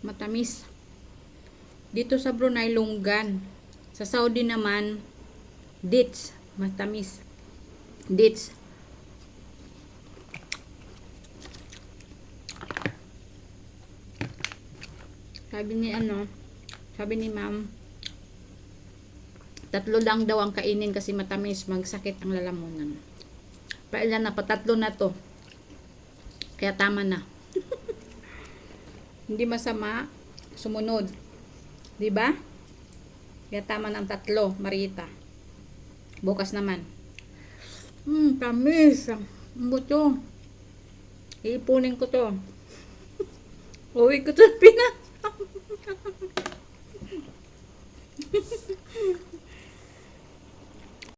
matamis. Dito sa Brunei, lunggan. Sa Saudi naman, dates. Matamis. Dates. Sabi ni ano, sabi ni ma'am, tatlo lang daw ang kainin kasi matamis, magsakit ang lalamunan. Pailan na, patatlo na to. Kaya tama na. Hindi masama, sumunod. 'Di ba? Kaya tama na ang tatlo, Marita. Bukas naman. Hmm, tamis. Ang buto. Iipunin ko to. Uwi ko to Pinas.